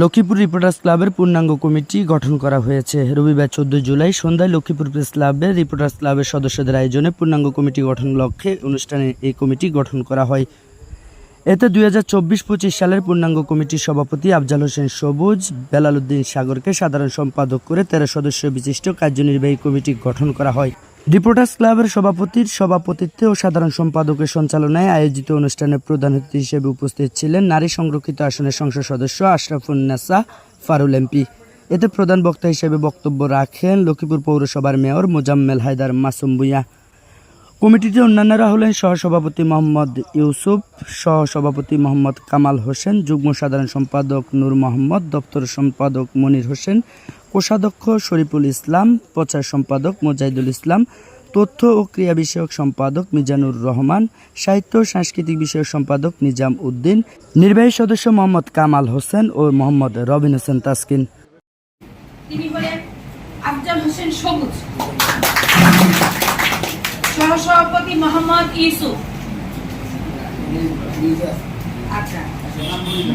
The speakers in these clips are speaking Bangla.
লক্ষ্মীপুর রিপোর্টার্স ক্লাবের পূর্ণাঙ্গ কমিটি গঠন করা হয়েছে। রবিবার চোদ্দ জুলাই সন্ধ্যায় লক্ষ্মীপুর প্রেস ক্লাবের রিপোর্টার্স ক্লাবের সদস্যদের আয়োজনে পূর্ণাঙ্গ কমিটি গঠন লক্ষ্যে অনুষ্ঠানে এই কমিটি গঠন করা হয়। এতে দুই হাজার চব্বিশ পঁচিশ সালের পূর্ণাঙ্গ কমিটির সভাপতি আফজাল হোসেন সবুজ, বেলাল উদ্দিন সাগরকে সাধারণ সম্পাদক করে তেরো সদস্য বিশিষ্ট কার্যনির্বাহী কমিটি গঠন করা হয়। রিপোর্টার্স ক্লাবের সভাপতির সভাপতিত্বে ও সাধারণ সম্পাদকের সঞ্চালনায় আয়োজিত অনুষ্ঠানে প্রধান অতিথি হিসেবে উপস্থিত ছিলেন নারী সংরক্ষিত আসনের সংসদ সদস্য আশরাফুন্নেসা ফারুল এমপি। এতে প্রধান বক্তা হিসেবে বক্তব্য রাখেন লক্ষ্মীপুর পৌরসভার মেয়র মোজাম্মেল হায়দার মাসুম ভূঁইয়া। কমিটিতে অন্যান্যরা হলেন সহসভাপতি মোহাম্মদ ইউসুফ, সহসভাপতি মোহাম্মদ কামাল হোসেন, যুগ্ম সাধারণ সম্পাদক নূর মোহাম্মদ, দপ্তর সম্পাদক মনির হোসেন কোষাধ্যক্ষ শরীফুল ইসলাম, প্রচার সম্পাদক মোজাহিদুল ইসলাম, তথ্য ও ক্রিয়া বিষয়ক সম্পাদক মিজানুর রহমান, সাহিত্য সাংস্কৃতিক বিষয়ক সম্পাদক নিজাম উদ্দিন, নির্বাহী সদস্য মোহাম্মদ কামাল হোসেন ও মোহাম্মদ রবিন হোসেন তাসকিন। তিনি হলেন সহসভাপতি মোহাম্মদ ইউসুফ। আচ্ছা।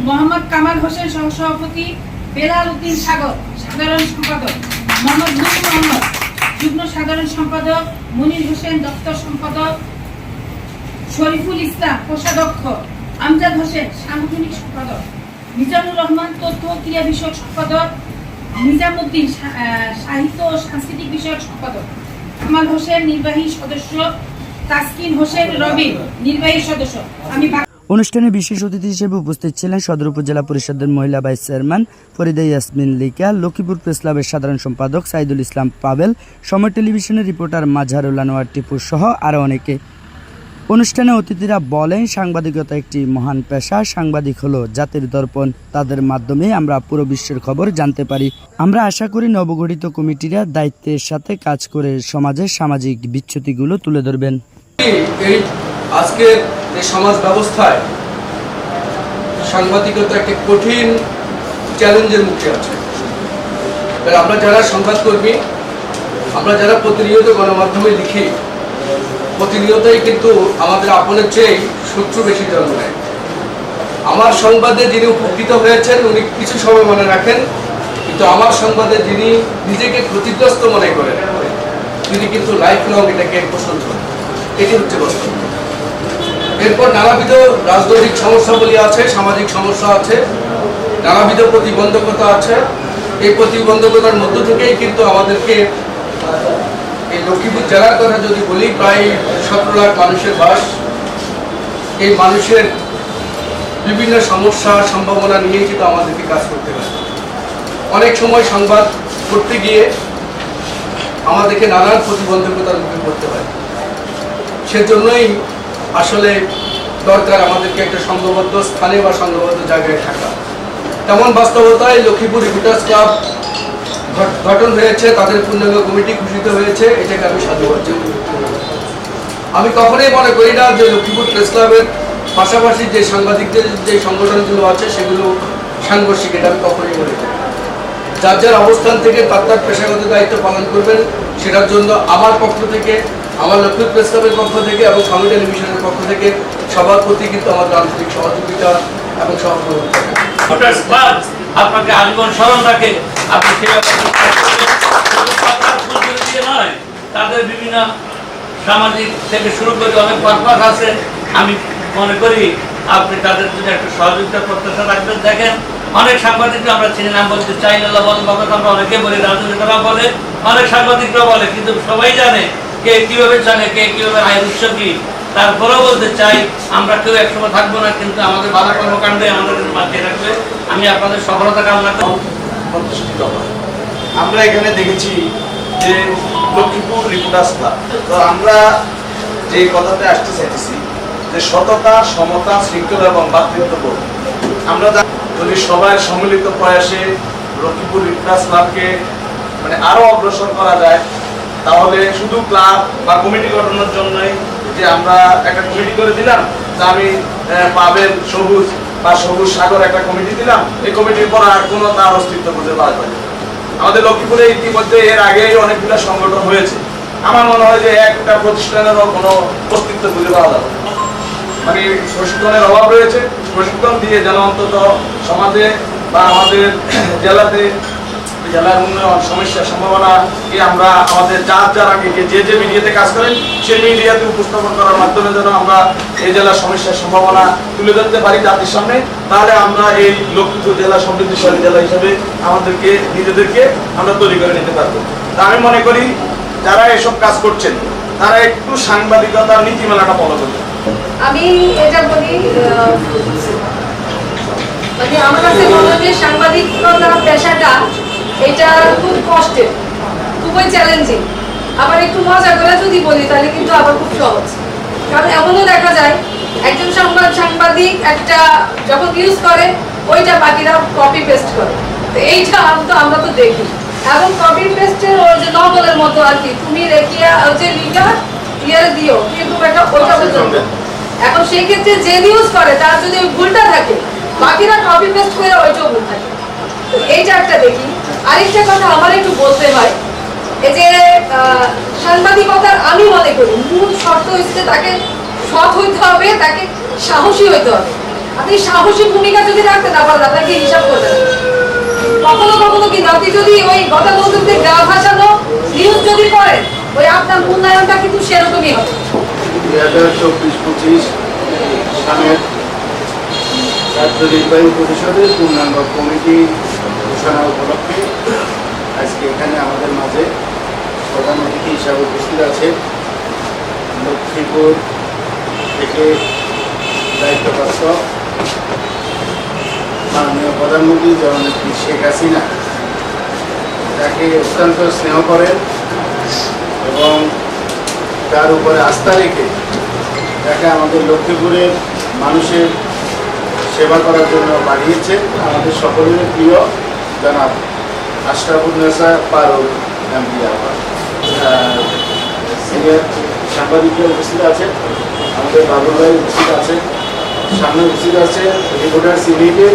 মোহাম্মদ কামাল হোসেন সহসভাপতি বেলাল উদ্দিন সাগর, সাধারণ সম্পাদক। মোহাম্মদ নূর মোহাম্মদ যুগ্ম সাধারণ সম্পাদক। মনির হোসেন দপ্তর সম্পাদক। শরীফুল ইসলাম, কোষাধ্যক্ষ। আমজাদ হোসেন, সাংগঠনিক সম্পাদক। মিজানুর রহমান, তথ্য ক্রিয়া বিষয়ক সম্পাদক। নিজামুদ্দিন সাহিত্য ও সাংস্কৃতিক বিষয়ক সম্পাদক। কামাল হোসেন, নির্বাহী সদস্য। তাসকিন হোসেন, রবি, নির্বাহী সদস্য। আমি অনুষ্ঠানে বিশেষ অতিথি হিসেবে উপস্থিত ছিলেন সদর উপজেলা পরিষদের মহিলা vice chairman Farida Yasmin Lika, Lakshmipur press ক্লাবের সাধারণ সম্পাদক সাইদুল ইসলাম পাবেল সময় টেলিভিশনের রিপোর্টার মাজহারুল আনোয়ার টিপু সহ আরও অনেকে। অনুষ্ঠানে অতিথিরা বলেন, সাংবাদিকতা একটি মহান পেশা, সাংবাদিক হলো জাতির দর্পণ। তাদের মাধ্যমে আমরা পুরো বিশ্বের খবর জানতে পারি। আমরা আশা করি নবগঠিত কমিটিরা দায়িত্বের সাথে কাজ করে সমাজের সামাজিক বিচ্যুতিগুলো তুলে ধরবেন। আজকের এই সমাজ ব্যবস্থায় সাংবাদিকতা একটি কঠিন চ্যালেঞ্জের মুখে আছে। আমরা যারা সংবাদকর্মী, আমরা যারা প্রতিনিয়ত গণমাধ্যমে লিখি, প্রতিনিয়তই কিন্তু আমাদের আপনের চেয়ে শত্রু বেশি জন্ম নেয়। আমার সংবাদে যিনি উপকৃত হয়েছেন, উনি কিছু সময় মনে রাখেন, কিন্তু আমার সংবাদে যিনি নিজেকে ক্ষতিগ্রস্ত মনে করেন, তিনি কিন্তু লাইফ লং এটাকে পোষণ করেন। এটি হচ্ছে বাস্তব এরপর নানাবিধ রাজনৈতিক সমস্যাবলী আছে, সামাজিক সমস্যা আছে, নানাবিধ প্রতিবন্ধকতা আছে। এই প্রতিবন্ধকতার মধ্য থেকেই কিন্তু আমাদেরকে এই লক্ষ্মীপুর জেলার কথা যদি বলি, প্রায় সতেরো লাখ মানুষের বাস। এই মানুষের বিভিন্ন সমস্যা, সম্ভাবনা নিয়ে কিন্তু আমাদেরকে কাজ করতে হয়। অনেক সময় সংবাদ করতে গিয়ে আমাদেরকে নানান প্রতিবন্ধকতার মুখে পড়তে হয়। সেজন্যই আসলে দরকার আমাদেরকে একটা সংঘবদ্ধ স্থানে বা সংঘবদ্ধ জায়গায় থাকা। তেমন বাস্তবতায় লক্ষ্মীপুর রিপিটার্স ক্লাব গঠন হয়েছে, তাদের পূর্ণাঙ্গ কমিটি ঘোষিত হয়েছে, এটাকে আমি সাধুবাদ আমি কখনোই মনে করি না যে লক্ষ্মীপুর প্রেস ক্লাবের পাশাপাশি যে সাংবাদিকদের যে সংগঠনগুলো আছে, সেগুলো সাংঘর্ষিক, এটা আমি কখনোই মনে করি যার যার অবস্থান থেকে তার তার পেশাগত দায়িত্ব পালন করবেন, সেটার জন্য আমার পক্ষ থেকে আমার লক্ষ্মী প্রেস ক্লাবের পক্ষ থেকে এবং স্বামী টেলিভিশনের পক্ষ থেকে সবার প্রতি কিন্তু আমাদের আন্তরিক সহযোগিতা এবং সহযোগিতা আপনাকে আজীবন স্মরণ রাখে। আপনি তাদের বিভিন্ন সামাজিক থেকে শুরু করে অনেক পারপাস আছে। আমি মনে করি আপনি তাদের যদি একটা সহযোগিতার প্রত্যাশা রাখবেন। দেখেন, অনেক সাংবাদিক আমরা চিনি, নাম বলতে চাই না বল আমরা অনেকে বলি রাজনীতিরা বলে অনেক সাংবাদিকরা বলে, কিন্তু সবাই জানে কে কীভাবে জানে, কে কীভাবে আয়ের উৎস কি? তারপরেও বলতে চাই, আমরা কেউ একসময় থাকব না, কিন্তু আমাদের বাধা কর্মকাণ্ডে আমাদের মাঝে রাখবে। আমি আপনাদের সফলতা কামনা প্রতিষ্ঠিত আমরা এখানে দেখেছি যে লক্ষ্মীপুর রিপোর্টার্স ক্লাব তো আমরা যে কথাতে আসতে চাইতেছি, যে সততা, সমতা, শৃঙ্খলা এবং ভাতৃত্ববোধ আমরা যদি সবাই সম্মিলিত প্রয়াসে লক্ষ্মীপুর রিপোর্টার্স ক্লাবকে মানে আরও অগ্রসর করা যায় তাহলে শুধু ক্লাব বা কমিটি গঠনের জন্যই যে আমরা একটা কমিটি করে দিলাম যে আমি পাবেল সবুজ বা সবুজ সাগর একটা কমিটি দিলাম, এই কমিটির পর আর কোনো তার অস্তিত্ব খুঁজে পাওয়া যায় আমাদের লক্ষ্মীপুরে ইতিমধ্যে এর আগেই অনেকগুলো সংগঠন হয়েছে। আমার মনে হয় যে একটা প্রতিষ্ঠানেরও কোনো অস্তিত্ব খুঁজে পাওয়া যাবে মানে প্রশিক্ষণের অভাব রয়েছে, প্রশিক্ষণ দিয়ে যেন অন্তত সমাজে বা আমাদের জেলাতে জেলার উন্নয়ন, সমস্যা সম্ভাবনাকে আমরা আমাদের যার যার আগে যে যে মিডিয়াতে কাজ করেন, সেই মিডিয়াতে উপস্থাপন করার মাধ্যমে যেন আমরা এই জেলার সমস্যার সম্ভাবনা তুলে ধরতে পারি জাতির সামনে, তাহলে আমরা এই লক্ষ্মীপুর জেলা সমৃদ্ধিশালী জেলা হিসেবে আমাদেরকে, নিজেদেরকে আমরা তৈরি করে নিতে পারব। তা আমি মনে করি, যারা এসব কাজ করছেন, তারা একটু সাংবাদিকতার নীতিমালাটা ফলো করবেন আমি এটা বলি মানে আমার কাছে মনে হয় যে সাংবাদিকতা পেশাটা এটা খুব কষ্টের খুবই চ্যালেঞ্জিং আবার একটু মজা করে যদি বলি তাহলে কিন্তু আবার খুব সহজ। কারণ এমনও দেখা যায় একজন সংবাদ সাংবাদিক একটা যখন ইউজ করে ওইটা বাকিরা কপি পেস্ট করে। তো এইটা তো আমরা তো দেখি। এবং কপি পেস্টের ওই যে নভেলের মতো আর কি। তুমি রেখিয়া ওই যে লিখা ইয়ে দিও কিন্তু একটা ওইটা পর্যন্ত এখন সেই ক্ষেত্রে যে নিউজ করে তার যদি ওই ভুলটা থাকে বাকিরা কপি পেস্ট করে ওইটাও ভুল থাকে। তো এইটা একটা দেখি। আরেকটা কথা আমার একটু বলতে হয়। এই যে সাংবাদিকতার আমি মনে করি, মূল শর্ত হচ্ছে তাকে সৎ হইতে হবে, তাকে সাহসী হইতে হবে। আপনি সাহসী ভূমিকা যদি রাখতে না পারেন আপনাকে হিসাব করতে কখনো কখনো কিন্তু আপনি যদি ওই গতানুগতিক গা ভাসানো নিউজ যদি করেন ওই আপনার মূল্যায়নটা কিন্তু সেরকমই হবে। হাজার চব্বিশ পঁচিশ সালের রাজ্য নির্বাহী পরিষদের পূর্ণাঙ্গ কমিটি ঘোষণা উপলক্ষে আজকে এখানে আমাদের মাঝে প্রধান অতিথি হিসাবে উপস্থিত আছে। লক্ষ্মীপুর থেকে দায়িত্বপ্রাপ্ত মাননীয় প্রধানমন্ত্রী জননেত্রী শেখ হাসিনা। তাকে অত্যন্ত স্নেহ করেন এবং তার উপরে আস্থা রেখে তাকে আমাদের লক্ষ্মীপুরের মানুষের সেবা করার জন্য পাঠিয়েছে আমাদের সকলের প্রিয় জনাব আশরাফুন্নেসা পারুল এমপি আবার সিনিয়র সাংবাদিকরা উপস্থিত আছে আমাদের বাবুল ভাই উপস্থিত আছে সামনে উপস্থিত আছে রিপোর্টার সিভিকে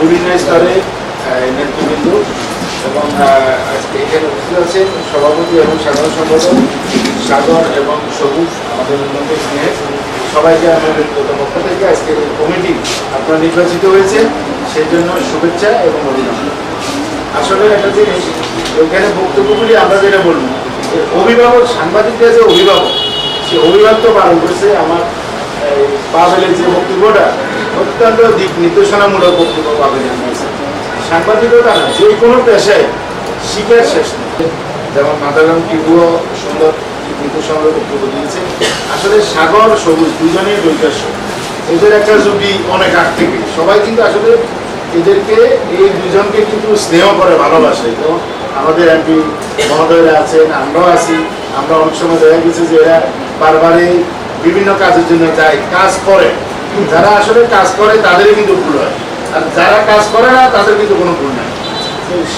বিভিন্ন স্তরে নেতৃবৃন্দ এবং আজকে এখানে উপস্থিত আছেন সভাপতি এবং সাধারণ সম্পাদক সাগর এবং সবুজ, আমাদের উন্নত স্নেহের সবাইকে আমাদের পক্ষ থেকে আজকে কমিটি আপনারা নির্বাচিত হয়েছে, সেই জন্য শুভেচ্ছা এবং অভিনন্দন। আসলে একটা জিনিস, ওইখানে বক্তব্যগুলি আমরা যেটা বলব অভিভাবক সাংবাদিকরা যে অভিভাবক, সে অভিভাবক তো পালন করেছে, আমার পাবেলের যে বক্তব্যটা, অত্যন্ত দিক নির্দেশনামূলক বক্তব্য নিয়েছে সাংবাদিকতা না যে কোনো পেশায় শিখার শেষ নেই। যেমন মাদারাম টিপুও সুন্দর নির্দেশনামূলক বক্তব্য দিয়েছে। আসলে সাগর, সবুজ, দুজনেই বৈকাশ্য এদের একটা জুটি অনেক আগ থেকে। সবাই কিন্তু আসলে এদেরকে, এই দুজনকে কিন্তু স্নেহ করে, ভালোবাসে। এবং আমাদের এমপি মহোদয়রা আছেন, আমরাও আছি, আমরা অনেক সময় দেখা গেছে যে এরা বারবারই বিভিন্ন কাজের জন্য যায়, কাজ করে। যারা আসলে কাজ করে, তাদেরই কিন্তু ভুল হয়। আর যারা কাজ করে না, তাদের কিন্তু কোনো ভুল নাই।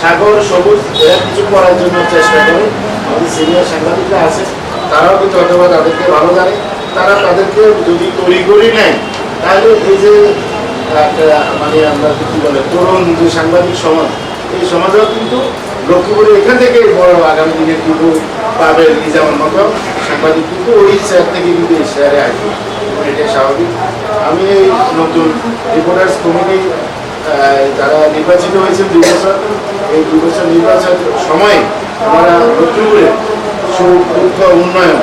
সাগর, সবুজ, এরা কিছু করার জন্য চেষ্টা করে। আমাদের সিনিয়র সাংবাদিকরা আছে, তারাও কিন্তু অথবা তাদেরকে ভালো জানে। তারা তাদেরকে যদি তড়িগড়ি নেয়, তাহলে এই যে মানে আমরা কি বলে, তরুণ যে সাংবাদিক সমাজ, এই সমাজও কিন্তু লক্ষ্মীপুরে এখান থেকে বড় আগামী দিনে কিন্তু পাবে নিজামের মতো সাংবাদিক, কিন্তু ওই শেয়ার থেকে কিন্তু এই শেয়ারে আসবে। এটাই স্বাভাবিক। আমি এই নতুন রিপোর্টার্স কমিটি যারা নির্বাচিত হয়েছেন দুই বছর, এই দুই বছর নির্বাচন সময়ে আমরা লক্ষ্মীপুরে সুখ উন্নয়ন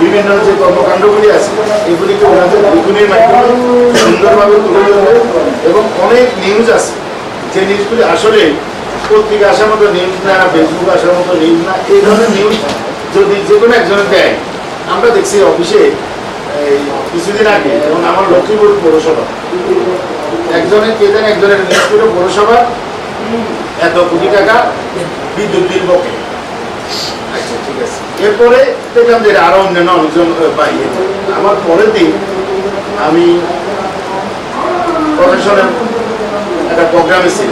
বিভিন্ন যে কর্মকাণ্ডগুলি আছে, এগুলিকে ওনাদের লেখনের মাধ্যমে সুন্দরভাবে তুলে ধরবে এবং অনেক নিউজ আছে। যে নিউজগুলি আসলে পত্রিকা আসার মতো নিউজ না ফেসবুক আসার মতো নিউজ না, এই ধরনের নিউজ যদি যে কোনো একজনের দেয়, আমরা দেখছি অফিসে কিছুদিন আগে, এবং আমার লক্ষ্মীপুর পৌরসভা, একজনের কে জানে একজনের লক্ষ্মীপুর পৌরসভা, এত কোটি টাকা বিদ্যুৎ বিল বকে। আচ্ছা ঠিক আছে। এরপরে দেখলাম যে আরও অন্যান্য অনেকজন পাইয়ে আমার পরের দিন আমি প্রফেশনাল একটা প্রোগ্রামে ছিল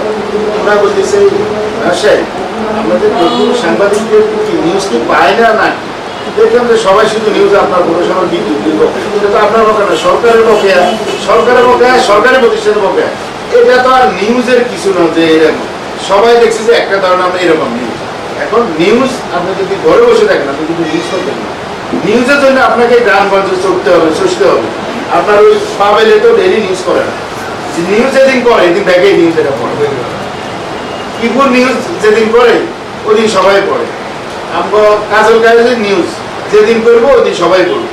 ওরা বলতেছে ব্যবসায়ী আমাদের নতুন সাংবাদিকদের কি নিউজ কি পায় না না? দেখলাম যে সবাই শুধু নিউজ আপনার বিদ্যুৎ বিল এটা তো আপনার বকে না, সরকারের বকেয়া সরকারের বকেয়া সরকারি প্রতিষ্ঠানের বকেয়া এটা তো আর নিউজের কিছু না যে এরকম। সবাই দেখছে যে একটা ধরনের আমরা এরকম এখন নিউজ আপনি যদি ঘরে বসে থাকেন আপনি কিন্তু নিউজ করতেন না। নিউজের জন্য আপনাকে গ্রামগঞ্জে চড়তে হবে চষতে হবে। আপনার ওই পাবেলে তো ডেলি নিউজ করে না। নিউজ যেদিন করে, এদিন দেখে নিউজ এটা পড়বে লক্ষ্মীপুর নিউজ যেদিন করে, ওদিন সবাই পড়ে। আমরা কাজল কাজের নিউজ যেদিন করব, ওদিন সবাই করব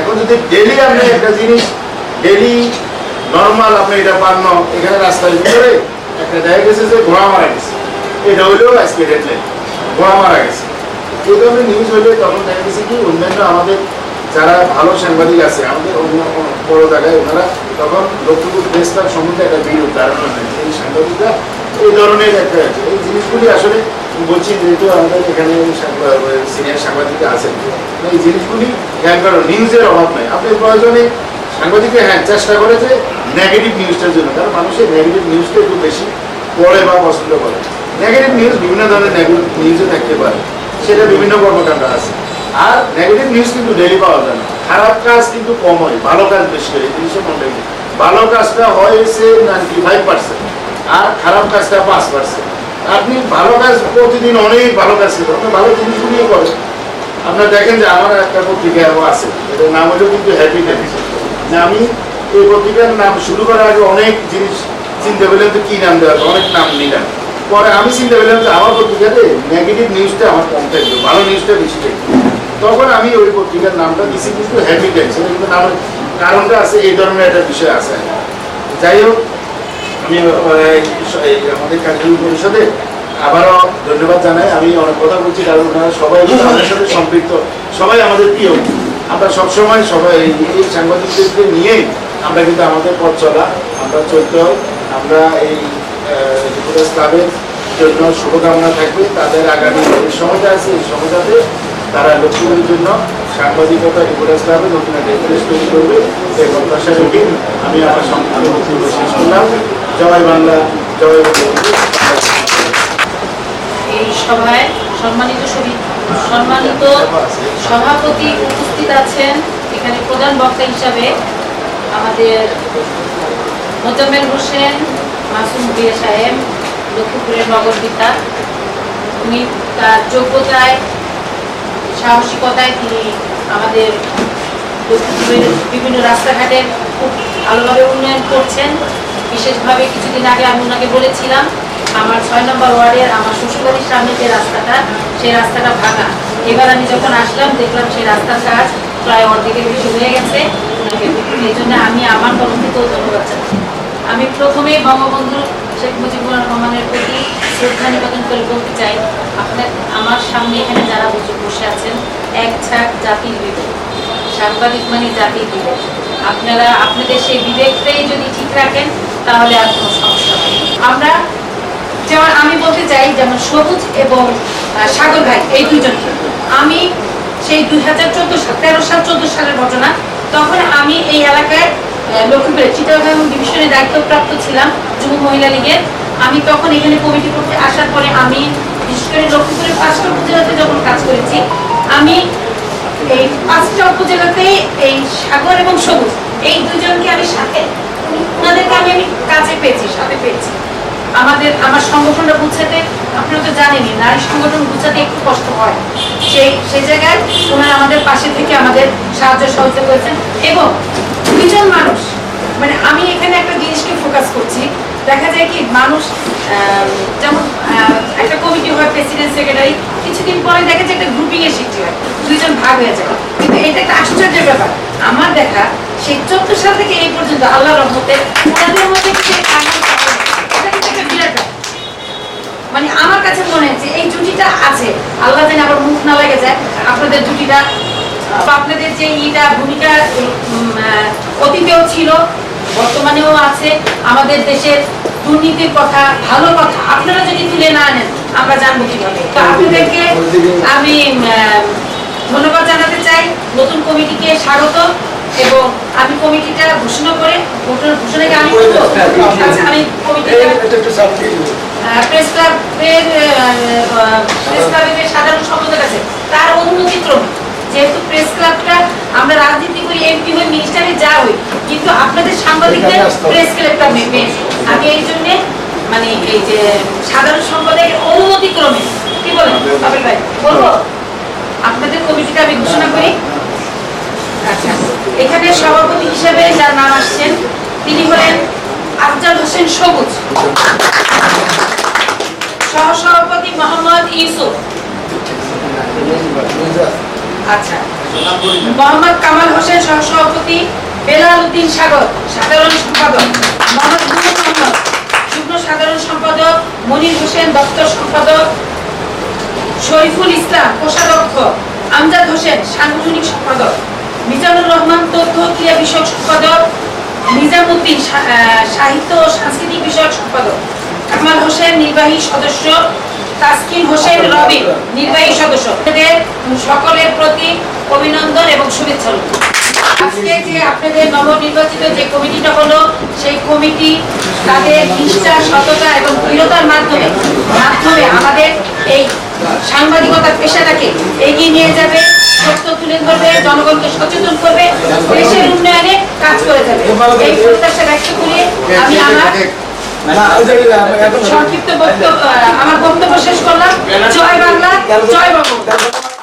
এখন যদি ডেলি আপনি একটা জিনিস ডেলি নর্মাল আপনি এটা পান্ন এখানে রাস্তায় ভিতরে একটা দেখা গেছে যে ঘোড়া মারা গেছে। এটা হইলেও আজকে হেডলাইন ঘোড়া মারা গেছে। এই ধরনের নিউজ হলে তখন দেখা গেছে কি, অন্যান্য আমাদের যারা ভালো সাংবাদিক আছে, আমাদের অন্য বড় জায়গায় ওনারা তখন লক্ষ্মীপুর প্রেস ক্লাব সম্বন্ধে একটা বিরোধ ধারণ করেন। এই সাংবাদিকরা এই ধরনের একটা এই জিনিসগুলি আসলে বলছি, যেহেতু আমাদের এখানে সিনিয়র সাংবাদিকরা আছেন এই জিনিসগুলি খেয়াল করো নিউজের অভাব নাই। আপনি প্রয়োজনে সাংবাদিকরা হ্যাঁ চেষ্টা করে যে নেগেটিভ নিউজটার জন্য, কারণ মানুষের নেগেটিভ নিউজটা একটু বেশি পড়ে বা পছন্দ করে। নেগেটিভ নিউজ বিভিন্ন ধরনের নিউজও থাকতে পারে। সেটা বিভিন্ন কর্মকাণ্ড আছে। আর নেগেটিভ নিউজ কিন্তু ডেলি পাওয়া যায় না। খারাপ কাজ কিন্তু কম হয়, ভালো কাজ বেশি হয়, এই জিনিসটা মনে। ভালো কাজটা হয়েছে নাইনটি ফাইভ পার্সেন্ট আর খারাপ কাজটা পাঁচ পার্সেন্ট আপনি ভালো কাজ প্রতিদিন অনেক ভালো কাজ করবেন, আপনি ভালো জিনিসগুলিও করেন। আপনারা দেখেন যে আমার একটা পত্রিকা আছে, এটার নাম হলো কিন্তু হ্যাপি যে আমি এই পত্রিকার নাম শুরু করার আগে অনেক জিনিস চিন্তা করলাম তো কি নাম দেওয়া অনেক নাম নিলাম। পরে আমি চিন্তা করলাম যে আমার পত্রিকাতে নেগেটিভ নিউজটা আমার কম থাকবে ভালো নিউজটা বেশি থাকবে। তখন আমি ওই পত্রিকার নামটা দিছি কিন্তু হ্যাপি টাইমস কিন্তু নামের কারণটা আছে এই ধরনের একটা বিষয় আছে। যাই হোক আমি আমাদের কার্যকরী পরিষদে আবারও ধন্যবাদ জানাই। আমি অনেক কথা বলছি কারণ সবাই আমাদের সাথে সম্পৃক্ত সবাই আমাদের প্রিয়। আমরা সবসময় সবাই এই এই সাংবাদিকদেরকে নিয়েই আমরা কিন্তু আমাদের পথ চলা আমরা চলতে হয় আমরা এই রিপোর্টার্স ক্লাবের জন্য শুভকামনা থাকবে। তাদের আগামী সময়টা আছে, এই সময়টাতে তারা লক্ষ্মীপুরের জন্য সাংবাদিকতা রিপোর্টার্স ক্লাবে নতুন একটা ইন্টারেস তৈরি করবে এই প্রত্যাশা আমি আমার বক্তব্য শেষ করলাম। জয় বাংলা, জয় এই সভায় সম্মানিত সম্মানিত সভাপতি উপস্থিত আছেন এখানে প্রধান বক্তা হিসাবে আমাদের মোজাম্মেল হোসেন মাসুম বিয়ে সাহেব, লক্ষ্মীপুরের নগর পিতা। উনি তার যোগ্যতায়, সাহসিকতায় তিনি আমাদের লক্ষ্মীপুরের বিভিন্ন রাস্তাঘাটের খুব ভালোভাবে উন্নয়ন করছেন। বিশেষভাবে কিছুদিন আগে আমি ওনাকে বলেছিলাম, আমার ছয় নম্বর ওয়ার্ডের আমার শ্বশুরবাড়ির সামনে যে রাস্তাটা, সেই রাস্তাটা ভাঙা। এবার আমি যখন আসলাম, দেখলাম সেই রাস্তার কাজ প্রায় অর্ধেকের বেশি হয়ে গেছে। এই জন্য আমি আমার তরফ থেকেও ধন্যবাদ জানাচ্ছি আমি প্রথমেই বঙ্গবন্ধু শেখ মুজিবুর রহমানের প্রতি শ্রদ্ধা নিবেদন করে বলতে চাই, আপনার, আমার সামনে এখানে যারা বসে আছেন, এক ছাক জাতির বিবেক, সাংবাদিক মানে জাতির বিবেক। আপনারা, আপনাদের সেই বিবেকটাই যদি ঠিক রাখেন, তাহলে আর কোনো সমস্যা হবে আমরা যেমন আমি বলতে চাই, যেমন সবুজ এবং সাগর ভাই, এই দুজনকে আমি সেই দুই হাজার চোদ্দ সাল, তেরো সাল, চোদ্দ সালের ঘটনা, তখন আমি এই এলাকায় আহ, লক্ষ্মীপুরে চিটাগাং ডিভিশনের দায়িত্বপ্রাপ্ত ছিলাম যুব মহিলা লীগের। আমি তখন এখানে কমিটি করতে আসার পরে আমি বিশেষ করে লক্ষ্মীপুরের পাঁচটা উপজেলাতে যখন কাজ করেছি আমি এই পাঁচটা উপজেলাতে এই সাগর এবং সবুজ এই দুজনকে আমি সাথে ওনাদেরকে আমি আমি কাছে পেয়েছি সাথে পেয়েছি। আমাদের আমার সংগঠনটা গুছাতে আপনারা তো জানেনই নারী সংগঠন গুছাতে একটু কষ্ট হয়। সেই সেই জায়গায় ওনারা আমাদের পাশে থেকে আমাদের সাহায্য সহযোগিতা করেছেন এবং দুজন মানুষ মানে আমি এখানে একটা জিনিসকে ফোকাস করছি। দেখা যায় কি মানুষ যেমন একটা কমিটি হয় প্রেসিডেন্ট সেক্রেটারি কিছুদিন পরে দেখা যায় একটা গ্রুপিং এর সৃষ্টি হয়, দুইজন ভাগ হয়ে যায়। কিন্তু এটা একটা আশ্চর্যের ব্যাপার। আমার দেখা, সেই চোদ্দ সাল থেকে এই পর্যন্ত আল্লাহ রহমতে ওনাদের মধ্যে মানে আমার কাছে মনে হচ্ছে এই জুটিটা আছে। আল্লাহ যেন আবার মুখ না লেগে যায় আপনাদের জুটিটা আপনাদের যে ইটা ভূমিকা অতীতেও ছিল বর্তমানেও আছে আমাদের দেশের দুর্নীতির কথা ভালো কথা আপনারা যদি তুলে না আনেন আমরা জানব কীভাবে। তো আপনাদেরকে আমি ধন্যবাদ জানাতে চাই। নতুন কমিটিকে স্বাগত এবং আমি কমিটিটা ঘোষণা করে ঘোষণা- ঘোষণাকে আমি আচ্ছা, আমি কমিটিটা প্রেস ক্লাবের প্রেস ক্লাবের সাধারণ সম্পাদক আছে তার অনুমতি ক্রমে যেহেতু প্রেস ক্লাবটা আমরা রাজনীতি করি এমপি হই মিনিস্টারে যা হই কিন্তু আপনাদের সাংবাদিকদের প্রেস ক্লাবটা মেপে আমি এই জন্য মানে এই যে সাধারণ সম্পাদকের অনুমতি ক্রমে কি বলেন পাবেল ভাই, বলব? আপনাদের কমিটিটা আমি ঘোষণা করি। আচ্ছা এখানে সভাপতি হিসেবে যার নাম আসছেন, তিনি হলেন আফজাল হোসেন সবুজ। সহসভাপতি মোহাম্মদ ইউসুফ। আচ্ছা মোহাম্মদ কামাল হোসেন সহসভাপতি বেলাল উদ্দিন সাগর, সাধারণ সম্পাদক। মোহাম্মদ মোহাম্মদ সাধারণ সম্পাদক মনির হোসেন দপ্তর সম্পাদক। শরীফুল ইসলাম, কোষাধ্যক্ষ। আমজাদ হোসেন, সাংগঠনিক সম্পাদক। মিজানুর রহমান, তথ্য ক্রিয়া বিষয়ক সম্পাদক। নিজামুদ্দিন সাহিত্য ও সাংস্কৃতিক বিষয়ক সম্পাদক। কামাল হোসেন, নির্বাহী সদস্য। তাসকিন হোসেন, রবি, নির্বাহী সদস্য। সকলের প্রতি অভিনন্দন এবং শুভেচ্ছা। আজকে যে আপনাদের নবনির্বাচিত যে কমিটিটা হলো, সেই কমিটি তাদের নিষ্ঠা সততা এবং দৃঢ়তার মাধ্যমে মাধ্যমে আমাদের এই সাংবাদিকতার পেশাটাকে এগিয়ে নিয়ে যাবে সত্য তুলে ধরবে, জনগণকে সচেতন করবে, দেশের উন্নয়নে কাজ করে যাবে। এই প্রত্যাশা ব্যক্ত করে আমি আমার সংক্ষিপ্ত বক্তব্য আমার বক্তব্য শেষ করলাম। জয় বাংলা, জয় বঙ্গবন্ধু।